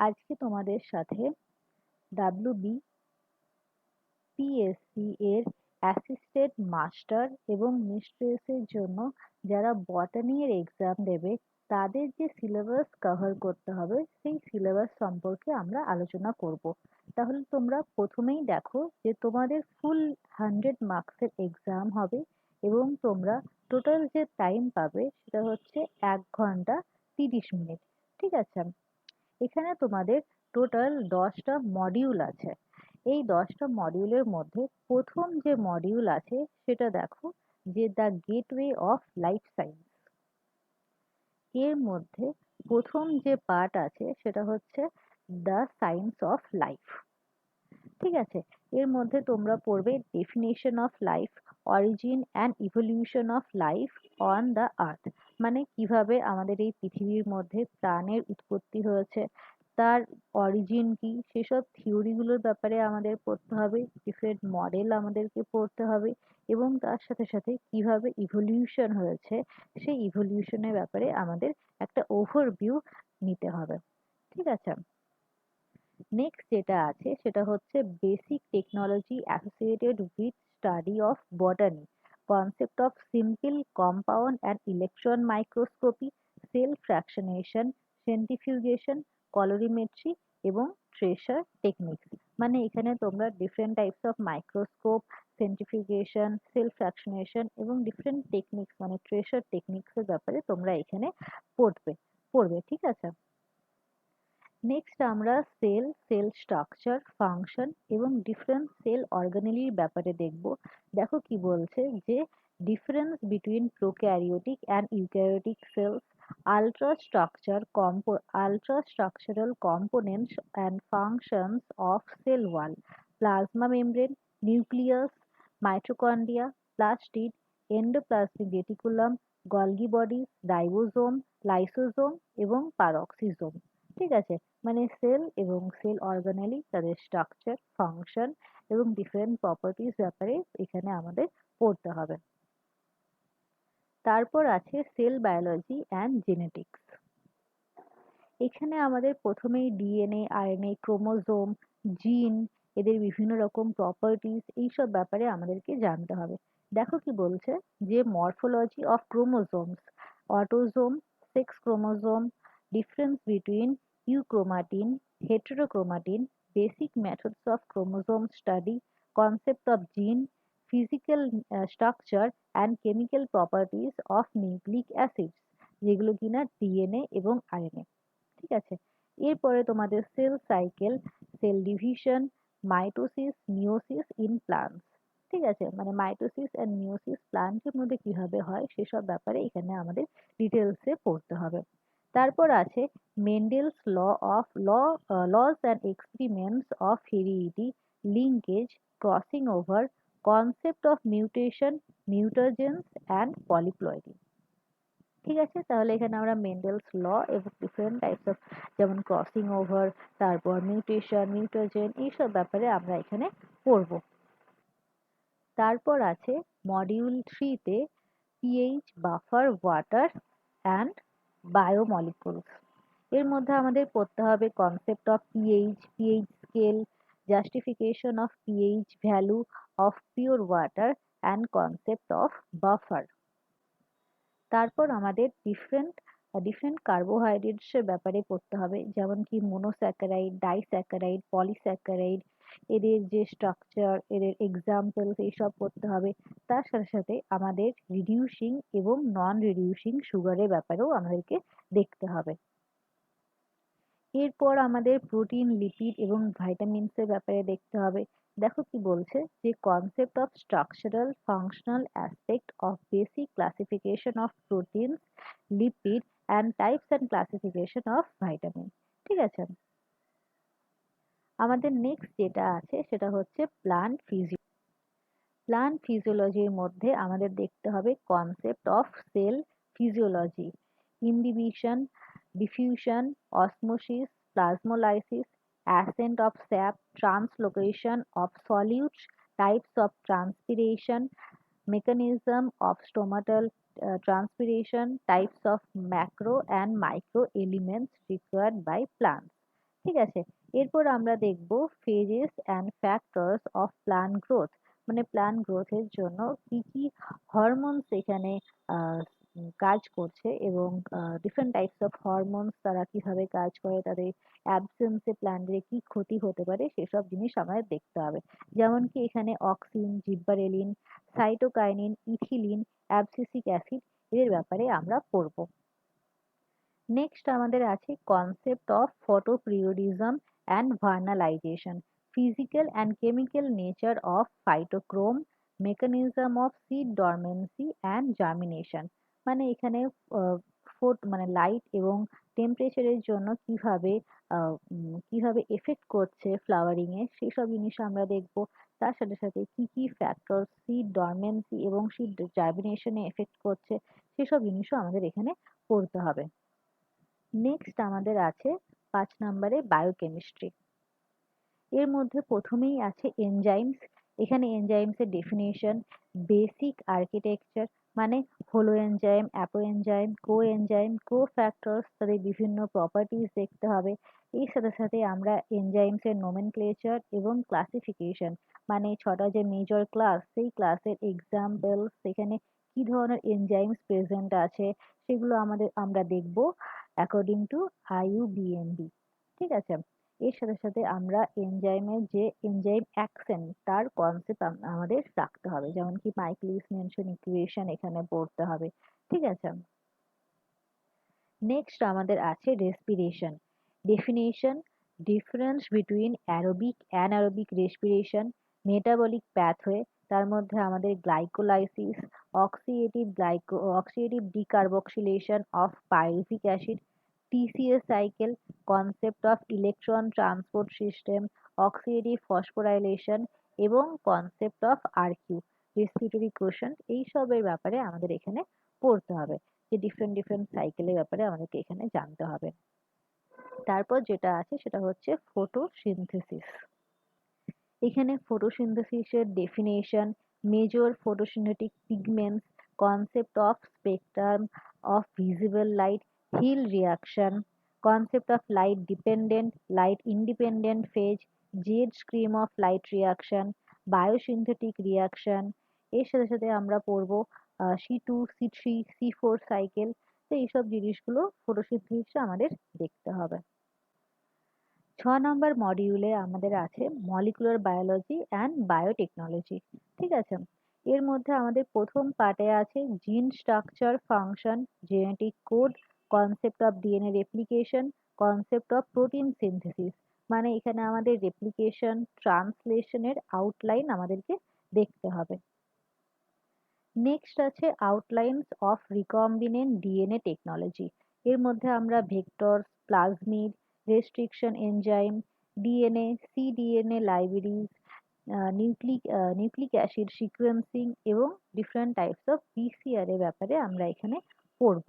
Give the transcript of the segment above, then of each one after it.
আজকে তোমাদের সাথে ডাব্লিউবি পিএসসি এর অ্যাসিস্ট্যান্ট মাস্টার এবং মিস্ট্রেসের জন্য যারা বটানি এর এক্সাম দেবে, তাদের যে সিলেবাস কভার করতে হবে, সেই সিলেবাস সম্পর্কে আমরা আলোচনা করব। তাহলে তোমরা প্রথমেই দেখো যে তোমাদের ফুল হান্ড্রেড মার্কসের এক্সাম হবে এবং তোমরা টোটাল যে টাইম পাবে সেটা হচ্ছে এক ঘণ্টা তিরিশ মিনিট। ঠিক আছে? এখানে তোমাদের টোটাল দশটা মডিউল আছে। এই দশটা মডিউলের মধ্যে প্রথম যে মডিউল আছে, সেটা দেখো যে the gateway of life science এর মধ্যে প্রথম যে পার্ট আছে, সেটা হচ্ছে দ্য সায়েন্স অফ লাইফ ঠিক আছে? এর মধ্যে তোমরা পড়বে definition of life origin and evolution of life on the earth মানে কীভাবে আমাদের এই পৃথিবীর মধ্যে প্রাণের উৎপত্তি হয়েছে, তার অরিজিন কি, সেসব থিওরিগুলোর ব্যাপারে আমাদের পড়তে হবে ডিফারেন্ট মডেল আমাদেরকে পড়তে হবে এবং তার সাথে সাথে কীভাবে ইভলিউশন হয়েছে, সেই ইভলিউশনের ব্যাপারে আমাদের একটা ওভারভিউ নিতে হবে। ঠিক আছে? নেক্সট যেটা আছে, সেটা হচ্ছে basic technology associated with study of botany concept of simple compound and electron microscopy cell fractionation centrifugation colorimetry এবং ট্রেসার টেকনিক্স মানে এখানে তোমরা different types of microscope centrifugation cell fractionation এবং ডিফারেন্ট টেকনিক্স মানে ট্রেসার টেকনিক্সের ব্যাপারে তোমরা এখানে পড়বে পড়বে, ঠিক আছে? নেক্সট আমরা সেল সেল স্ট্রাকচার ফাংশন এবং ডিফারেন্স সেল অর্গানেলির ব্যাপারে দেখব। দেখো কি বলছে যে difference between prokaryotic and eukaryotic cell ultra structure compo ultra structural components and functions of cell wall plasma membrane nucleus mitochondria plastid endoplasmic reticulum Golgi bodies ribosome lysosome এবং peroxisome ঠিক আছে। মানে সেল এবং সেল অর্গানেলি তাদের structure function এবং different properties ব্যাপারে এখানে আমাদের পড়তে হবে। তারপর আছে সেল বায়োলজি অ্যান্ড জেনেটিক্স এখানে আমাদের প্রথমেই ডিএনএ আরএনএ ক্রোমোজোম জিন এদের বিভিন্ন রকম প্রপার্টিস এইসব ব্যাপারে আমাদেরকে জানতে হবে। দেখো কি বলছে? যে morphology of chromosomes autosome sex chromosome difference between euchromatin heterochromatin basic methods of chromosome study concept of gene physical structure and chemical properties of nucleic acids যেগুলো কিনা ডিএনএ এবং আরএনএ ঠিক আছে? এরপরে তোমাদের cell cycle cell division mitosis meiosis in plants ঠিক আছে? মানে মাইটোসিস অ্যান্ড মিওসিস প্লান্টের মধ্যে কীভাবে হয়, সেসব ব্যাপারে এখানে আমাদের ডিটেলসে পড়তে হবে। তারপর আছে Mendel's law of law laws and experiments of heredity linkage crossing over concept of mutation mutagens and polyploidy ঠিক আছে? তাহলে এখানে আমরা মেন্ডেলস ল এবং ডিফারেন্ট টাইপস অফ যেমন ক্রসিং ওভার তারপর মিউটেশন মিউটাজেন এইসব ব্যাপারে আমরা এখানে পড়ব। তারপর আছে মডিউল থ্রিতে pH buffer water and biomolecules এর মধ্যে আমাদের পড়তে হবে concept of pH pH scale justification of pH value of pure water and concept of buffer তারপর আমাদের ডিফারেন্ট ডিফারেন্ট কার্বোহাইড্রেটসের ব্যাপারে পড়তে হবে যেমন কি মোনোস্যাকারাইড ডাইস্যাকারাইড পলিস্যাকারাইড এদের যে স্ট্রাকচার এদের এক্সাম্পলস এইসব পড়তে হবে। তার সাথে সাথে আমাদের রিডিউসিং এবং নন রিডিউসিং সুগারের ব্যাপারেও আমাদেরকে দেখতে হবে। এরপর আমাদের প্রোটিন লিপিড এবং ভাইটামিনসের ব্যাপারে দেখতে হবে। দেখো কি বলছে যে concept of structural functional aspect of basic classification of proteins lipid and types and classification of vitamin ঠিক আছে? আমাদের নেক্সট যেটা আছে সেটা হচ্ছে প্লান্ট ফিজিও প্লান্ট ফিজিওলজির মধ্যে আমাদের দেখতে হবে concept of cell physiology imbibition diffusion osmosis plasmolysis ascent of sap, translocation of solutes, types of transpiration, mechanism of stomatal uh, transpiration, types of macro and micro elements required by. ঠিক আছে এরপর আমরা দেখব phases and factors of plant growth মানে plant গ্রোথের জন্য কি কি হরমোনস এখানে কাজ করছে এবং ডিফারেন্ট টাইপস অফ হরমোনস তারা কীভাবে কাজ করে, তাদের অ্যাবসেন্সে প্ল্যান্টের কি ক্ষতি হতে পারে, সেসব জিনিস আমাদের দেখতে হবে। যেমন কি এখানে auxin gibberellin cytokinin ethylene abscisic acid এদের ব্যাপারে আমরা পড়ব। নেক্সট আমাদের আছে concept of photoperiodism and vernalization physical and chemical nature of phytochrome, mechanism of seed dormancy and germination. মানে এখানে ফোট মানে লাইট এবং টেম্পারেচারের জন্য কীভাবে কীভাবে এফেক্ট করছে ফ্লাওয়ারিং এ, সেসব জিনিস আমরা দেখব। তার সাথে সাথে কি কি ফ্যাক্টর সিড ডরমেন্সি এবং সিড জার্মিনেশনে এফেক্ট করছে, সেসব জিনিসও আমাদের এখানে পড়তে হবে। নেক্সট আমাদের আছে পাঁচ নম্বরে বায়োকেমিস্ট্রি এর মধ্যে প্রথমেই আছে এনজাইমস এখানে এনজাইমসের ডেফিনেশন বেসিক আর্কিটেকচার মানে হলো enzyme apoenzyme coenzyme cofactors তাদের বিভিন্ন প্রপার্টিজ দেখতে হবে। এর সাথে সাথে আমরা এনজাইমসের নোমেনক্লেচার এবং ক্লাসিফিকেশন মানে ছটা যে মেজর ক্লাস সেই ক্লাসের এক্সাম্পল সেখানে কি ধরনের এনজাইমস প্রেজেন্ট আছে সেগুলো আমাদের, আমরা দেখব অ্যাকর্ডিং টু আইইউবিএমবি ঠিক আছে? এর সাথে সাথে আমরা এনজাইমের যে এনজাইম অ্যাকশন তার কনসেপ্ট আমাদের রাখতে হবে। যেমন কি মাইকেলিস মেনশন ইকুয়েশন এখানে পড়তে হবে, ঠিক আছে? নেক্সট আমাদের আছে respiration definition difference between aerobic anaerobic respiration metabolic pathway তার মধ্যে আমাদের glycolysis oxidative glyco oxidative decarboxylation of pyruvic acid TCA cycle concept of electron transport system oxidative phosphorylation এবং concept of RQ respiratory quotient এইসবের ব্যাপারে আমাদের এখানে পড়তে হবে, যে ডিফারেন্ট ডিফারেন্ট সাইকেলের ব্যাপারে আমাদেরকে এখানে জানতে হবে। তারপর যেটা আছে সেটা হচ্ছে ফটোসিনথেসিস এখানে ফটোসিনথেসিসের definition major photosynthetic pigments concept of spectrum of visible light Hill reaction, concept of light dependent, light independent phase, jet stream of light reaction, biosynthetic reaction এর সাথে সাথে আমরা পড়ব C two C three C four cycle তো এইসব জিনিসগুলো ফটোসিনথেসিসে আমাদের দেখতে হবে। ছ নম্বর মডিউলে আমাদের আছে মলিকুলার বায়োলজি অ্যান্ড বায়োটেকনোলজি ঠিক আছে? এর মধ্যে আমাদের প্রথম পার্টে আছে gene structure function genetic code concept of DNA replication concept of protein synthesis মানে এখানে আমাদের রেপ্লিকেশন ট্রান্সলেশনের আউটলাইন আমাদেরকে দেখতে হবে। নেক্সট আছে outlines of recombinant DNA technology এর মধ্যে আমরা vectors plasmid restriction enzyme DNA cDNA libraries nucleic nucleic acid sequencing এবং ডিফারেন্ট টাইপস অফ পিসিআর এর ব্যাপারে আমরা এখানে পড়ব।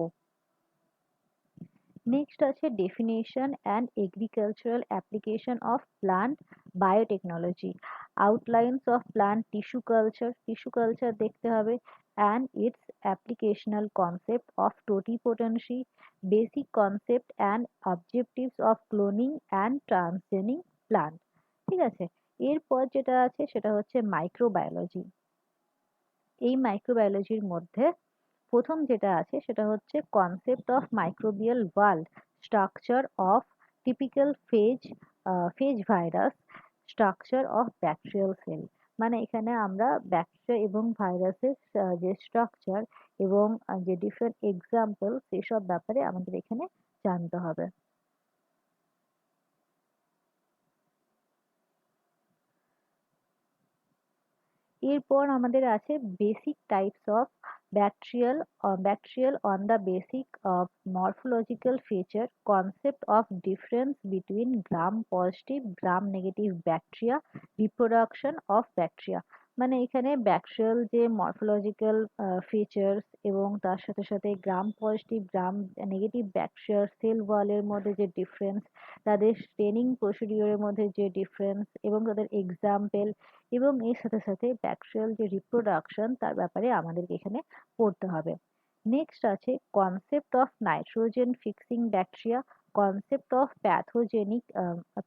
নেক্সট আছে definition and agricultural application of plant biotechnology outlines of plant tissue culture tissue culture দেখতে হবে and its applicational concept of totipotency basic concept and objectives of cloning and transgening plant ঠিক আছে? এরপর যেটা আছে সেটা হচ্ছে মাইক্রোবায়োলজি এই মাইক্রোবায়োলজির মধ্যে প্রথম যেটা আছে সেটা হচ্ছে concept of microbial world structure of typical phage phage virus structure of bacterial cell মানে এখানে আমরা ব্যাকটেরিয়া এবং ভাইরাসের যে স্ট্রাকচার এবং যে ডিফারেন্ট এক্সাম্পল সেসব ব্যাপারে আমাদের এখানে জানতে হবে। এরপর আমাদের আছে basic types of bacterial or bacterial on the basis of uh, morphological feature concept of difference between gram positive gram negative bacteria reproduction of bacteria মানে এখানে ব্যাকটেরিয়াল যে মরফোলজিক্যাল ফিচার্স এবং তার সাথে সাথে গ্রাম পজিটিভ, গ্রাম নেগেটিভ ব্যাকটেরিয়ার cell ওয়ালের মধ্যে যে ডিফারেন্স, তাদের ট্রেনিং প্রসিডিওরের মধ্যে যে ডিফারেন্স এবং তাদের এক্সাম্পল এবং এর সাথে সাথে ব্যাকটেরিয়াল যে রিপ্রোডাকশন, তার ব্যাপারে আমাদেরকে এখানে পড়তে হবে। নেক্সট আছে concept of nitrogen fixing bacteria, concept of pathogenic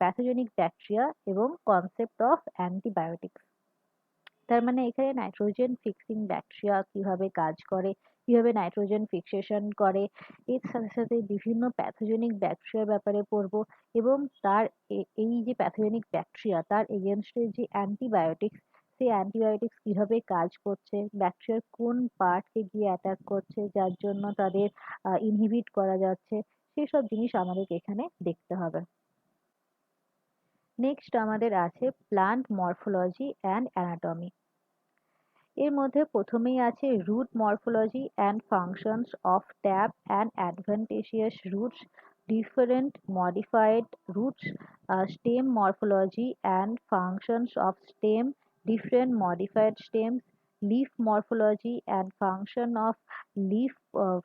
pathogenic bacteria এবং কনসেপ্ট অফ অ্যান্টিবায়োটিক্স। তার মানে এখানে নাইট্রোজেন ফিক্সিং ব্যাকটেরিয়া কীভাবে কাজ করে, কীভাবে নাইট্রোজেন ফিক্সেশন করে, এর সাথে সাথে বিভিন্ন প্যাথোজেনিক ব্যাকটেরিয়ার ব্যাপারে পড়ব এবং তার এই যে প্যাথোজেনিক ব্যাকটেরিয়া তার এগেনস্টে যে অ্যান্টিবায়োটিক্স সেই অ্যান্টিবায়োটিক্স কীভাবে কাজ করছে ব্যাকটেরিয়ার কোন পার্টকে গিয়ে অ্যাটাক করছে, যার জন্য তাদের ইনহিবিট করা যাচ্ছে সেই সব জিনিস আমাদেরকে এখানে দেখতে হবে। নেক্সট আমাদের আছে প্লান্ট মর্ফোলজি অ্যান্ড অ্যানাটমি এর মধ্যে প্রথমেই আছে root morphology and functions of tap and adventitious roots different modified roots stem morphology and functions of stem different modified stem leaf morphology and function of leaf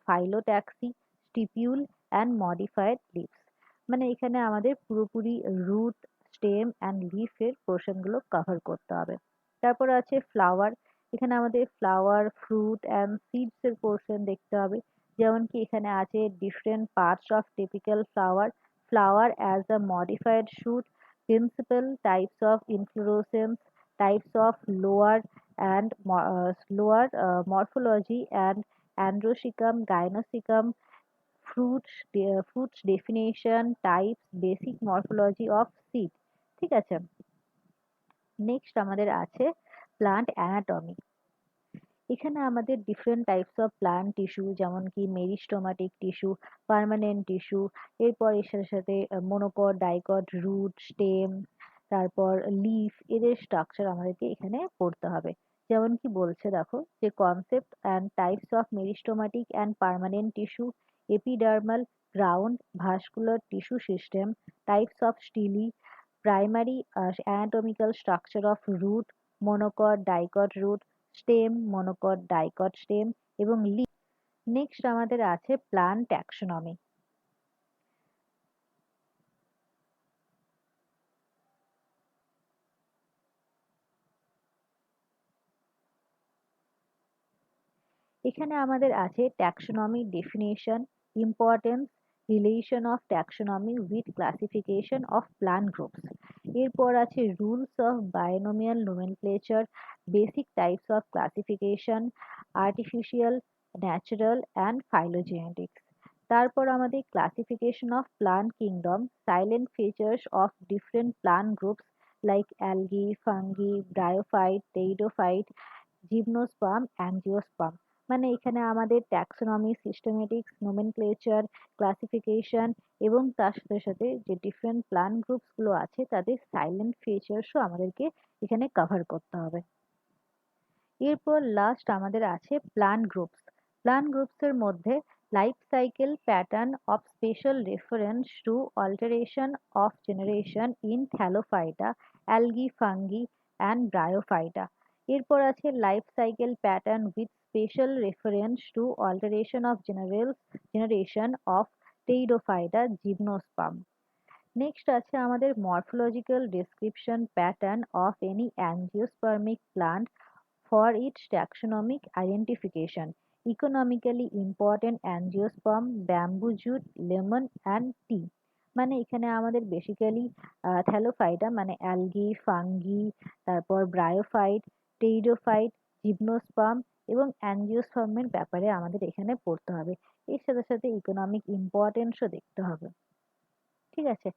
phyllotaxy stipule and modified leafs মানে এখানে আমাদের পুরোপুরি root stem and লিফের পোর্শনগুলো cover করতে হবে। তারপর আছে ফ্লাওয়ার এখানে আমাদের ফ্লাওয়ার ফ্রুট অ্যান্ড সিডস এর পোর্শন দেখতে হবে। যেমন কি এখানে আছে different parts of typical flower flower as a modified shoot principal types of inflorescence types of flower and flower morphology and androecium gynoecium fruits uh, fruits definition types basic morphology of seed ঠিক আছে? Next আমাদের আছে plant anatomy এখানে আমাদের different types of plant tissue যেমন কি meristematic tissue permanent tissue এরপর এর সাথে সাথে মনোকট ডাইকট রুট স্টেম তারপর লিফ এদের স্ট্রাকচার আমাদেরকে এখানে পড়তে হবে। যেমন কি বলছে দেখো যে concept and types of meristematic and permanent tissue epidermal, ground, vascular tissue system types of stele, primary anatomical structure of root monocot dicot root stem monocot dicot stem এবং লি নেক্সট আমাদের আছে প্লান্ট ট্যাক্সোনমি এখানে আমাদের আছে taxonomy definition importance relation of taxonomy with classification of plant groups এরপর আছে rules of binomial nomenclature basic types of classification artificial natural and phylogenetics তারপর আমাদের classification of plant kingdom salient features of different plant groups like algae fungi bryophyte pteridophyte gymnosperm angiosperm মানে এখানে আমাদের taxonomy systematics nomenclature classification এবং তার সাথে সাথে যে ডিফারেন্ট প্ল্যান গ্রুপসগুলো আছে, তাদের সাইলেন্ট ফিচার্সও আমাদেরকে এখানে কভার করতে হবে। এরপর লাস্ট আমাদের আছে প্ল্যান গ্রুপস প্ল্যান গ্রুপসের মধ্যে life cycle pattern of special reference to alteration of generation in Thallophyta algae fungi and Bryophyta এরপর আছে life cycle pattern with special reference to alteration of general generation of Pteridophyta gymnosperm. Next আছে আমাদের morphological description pattern of any angiospermic plant for its taxonomic identification economically important angiosperm bamboo jute lemon and tea মানে এখানে আমাদের basically thallophyta মানে algae fungi তারপর bryophyte pteridophyte gymnosperm এবং অ্যাঞ্জিওস্পার্মের ব্যাপারে আমাদের এখানে পড়তে হবে। এর সাথে সাথে ইকোনমিক ইম্পর্টেন্সও দেখতে হবে। ঠিক আছে?